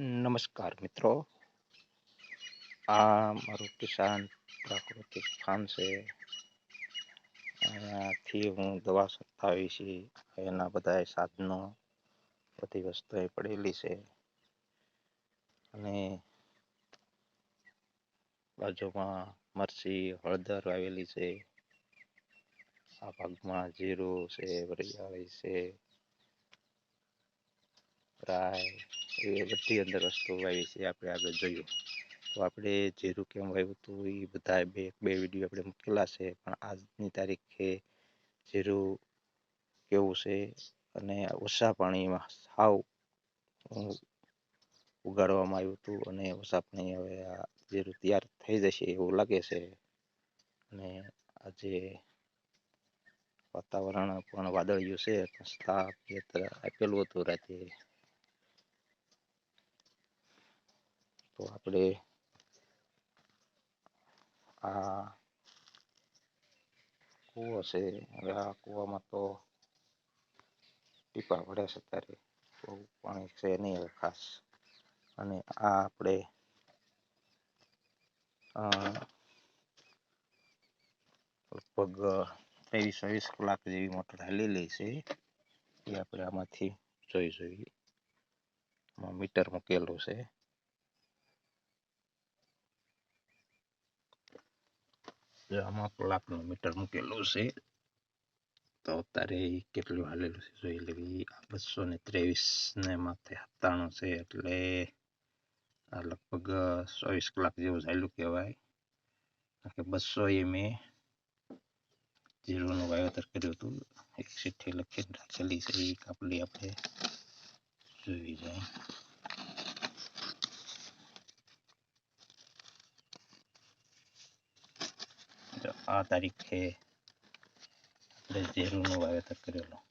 નમસ્કાર મિત્રો. આ મારું કિસાન પ્રાકૃતિક ફાર્મ છે. અહીંયાથી હું દવા સત્તાવી છે એના બધા સાધનો બધી વસ્તુ એ પડેલી છે. અને બાજુમાં મરચી, હળદર વાવેલી છે. આ ભાગમાં જીરું છે, વરિયાળી છે. રાય એ બધી અંદર વસ્તુ વાવી છે, આપણે આગળ જોયું તો આપણે જીરું કેમ વાવ્યું હતું એ બધા બે બે વીડિયો આપણે મૂકેલા છે, પણ આજની તારીખે જીરું કેવું છે અને ઓછા પાણીમાં સાવ ઉગાડવામાં આવ્યું હતું અને ઓછા પાણી હવે આ જીરું તૈયાર થઈ જશે એવું લાગે છે. અને આજે વાતાવરણ પણ વાદળિયું છે તાપ આપેલું હતું રાતે તો આપણે આ કૂવો છે. હવે આ કૂવામાં તો ટીપા પડે છે અત્યારે બહુ પાણી છે નહીં હવે ખાસ. અને આ આપણે લગભગ ત્રેવીસ ચોવીસ કલાક જેવી મોટર હાલેલી છે. એ આપણે આમાંથી જોઈ જોઈએ. મીટર મૂકેલું છે. આમાં કલાકનું મીટર મૂકેલું છે તો અત્યારે કેટલું હાલેલું છે જોઈ લેવી બસો ને ત્રેવીસ ને માથે સત્તાણું છે એટલે આ લગભગ ચોવીસ કલાક જેવું ચાલ્યું કહેવાય કે બસો એ મેં જીરોનું વાવેતર કર્યું હતું એક ચિઠ્ઠી લખીને રાખેલી છે એ કાપલી આપણે જોઈ જાય આ તારીખે આપણે ઝેરુનું વાવેતર કરેલું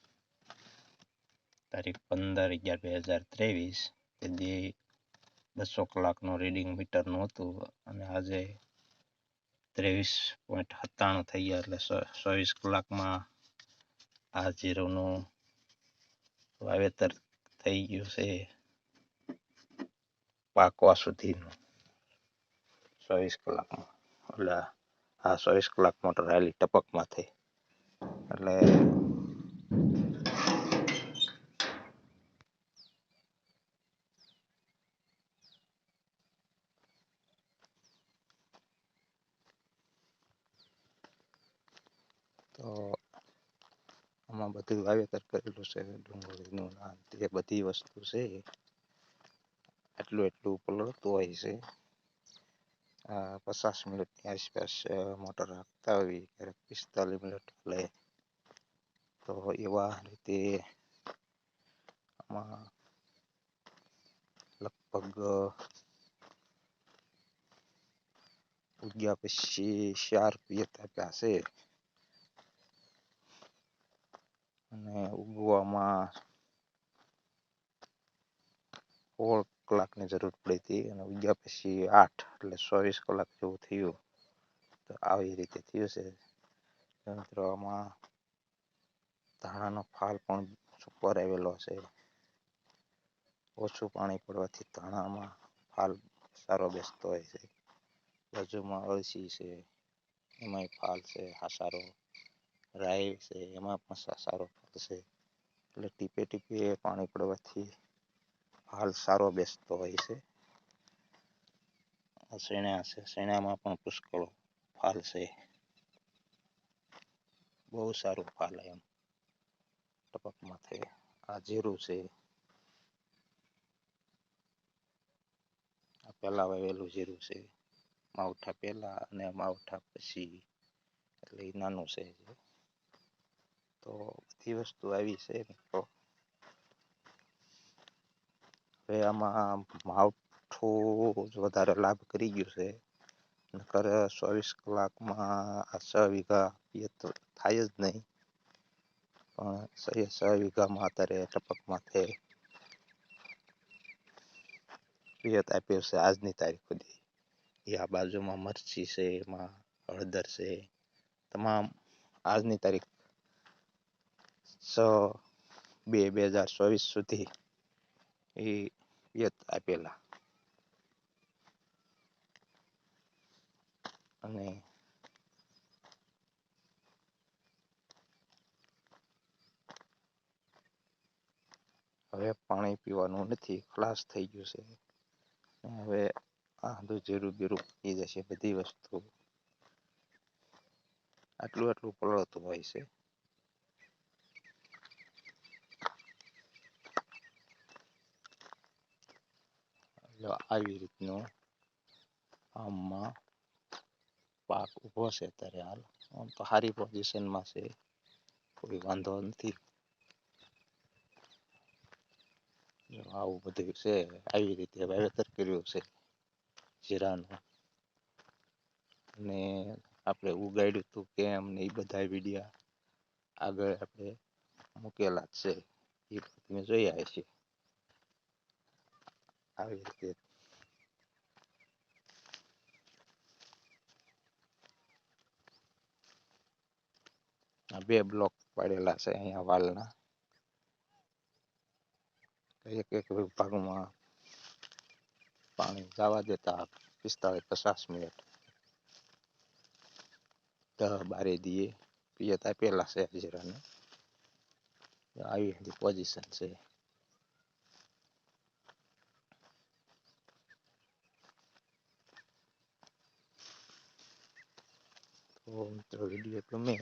તારીખ પંદર અગિયાર બે હજાર ત્રેવીસ તે બસો કલાકનું રીડિંગ મીટરનું હતું અને આજે ત્રેવીસ પોઈન્ટ સત્તાણું થઈ ગયા એટલે ચોવીસ કલાકમાં આ જીરોનું વાવેતર થઈ ગયું છે પાકવા સુધીનું ચોવીસ કલાકમાં એટલે આ ચોવીસ કલાક મોટર હાલી ટપકમાંથી. એટલે તો આમાં બધું વાવેતર કરેલું છે, ડુંગળીનું તે બધી વસ્તુ છે. એટલું એટલું પલળતું હોય છે. પચાસ મિનિટની આસપાસ મોટર રાખતા હોય ક્યારેક પિસ્તાલીસ મિનિટ લે તો એવા રીતે આમાં લગભગ ઉગ્યા પછી ચાર પિયત આપ્યા છે અને ઉગવામાં સોળ કલાકની જરૂર પડી હતી અને ઉગ્યા પછી આઠ એટલે ચોવીસ કલાક જેવું થયું. તો આવી રીતે થયું છે. તંત્રમાં ધાણાનો ફાલ પણ સુપર આવેલો છે. ઓછું પાણી પડવાથી ધાણામાં ફાલ સારો બેસતો હોય છે. બાજુમાં અળસી છે, એમાંય ફાલ છે, આ સારો રાઈ છે, એમાં પણ સારો ફાલ છે. એટલે ટીપે ટીપે પાણી પડવાથી ફાલ સારો બેસતો હોય છે. શેણા છે? શેણામાં પણ પુષ્કળ ફાલ છે. બહુ સારું ફાલ એમ. ટપકમાં થઈ આ જીરું છે. આ પહેલાં વાવેલું જીરું છે. માવઠા પહેલાં અને માવઠા પછી એટલે નાનું છે તો બધી વસ્તુ આવી છે તો હવે આમાં માવઠું વધારે લાભ કરી ગયું છે. નકર ચોવીસ કલાકમાં આ છ વીઘા થાય જ નહીં. પણ છ વીઘામાં અત્યારે ટપકમાં પિયત આપ્યો છે આજની તારીખ સુધી. એ આ બાજુમાં મરચી છે, એમાં હળદર છે. તમામ આજની તારીખ છ બે બે હજાર ચોવીસ સુધી એ યત આપેલા અને હવે પાણી પીવાનું નથી ખલાસ થઈ ગયું છે હવે આ બધું જીરું બીરું પી જશે બધી વસ્તુ આટલું આટલું પલળતું હોય છે જો આવી રીતનું આમમાં પાક ઊભો છે અત્યારે હાલ. આમ તો સારી પોઝિશનમાં છે. કોઈ વાંધો નથી. આવું બધું છે, આવી રીતે વાવેતર કર્યું છે, જીરાનું. ને આપણે ઉગાડ્યું હતું કેમ ને એ બધા વિડીયા આગળ આપણે મૂકેલા છે. એ તમે જોયા હશે. આવી રીતે આ બે બ્લોક પાડેલા છે અહીંયા વાલના એક એક ભાગમાં પાણી જવા દેતા પિસ્તાળીસ પચાસ મિનિટ દહ બારે દીએ પિયત આપેલા છે જીરાને આવી બધી પોઝિશન છે તો મિત્રો વીડિયો ગમે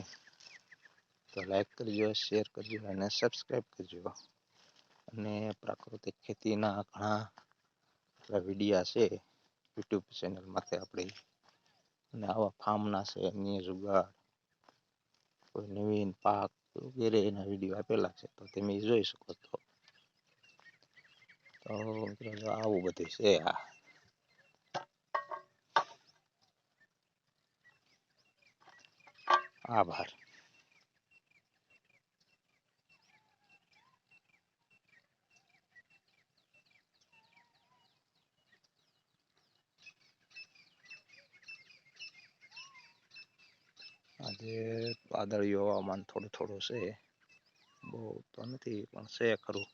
તો લાઈક કરજો, શેર કરજો અને સબસ્ક્રાઈબ કરજો. અને પ્રાકૃતિક ખેતીના ઘણા આપણા વિડીયા છે યુટ્યુબ ચેનલમાંથી આપણી. અને આવા ફાર્મના છે અન્ય જુગાડ કોઈ નવીન પાક વગેરે એના વીડિયો આપેલા છે, તો તમે જોઈ શકો છો. તો મિત્રો આવું બધું છે આ. આભાર આજે વાદળિયું હવામાન થોડું થોડું છે. બહુ તો નથી પણ છે ખરું.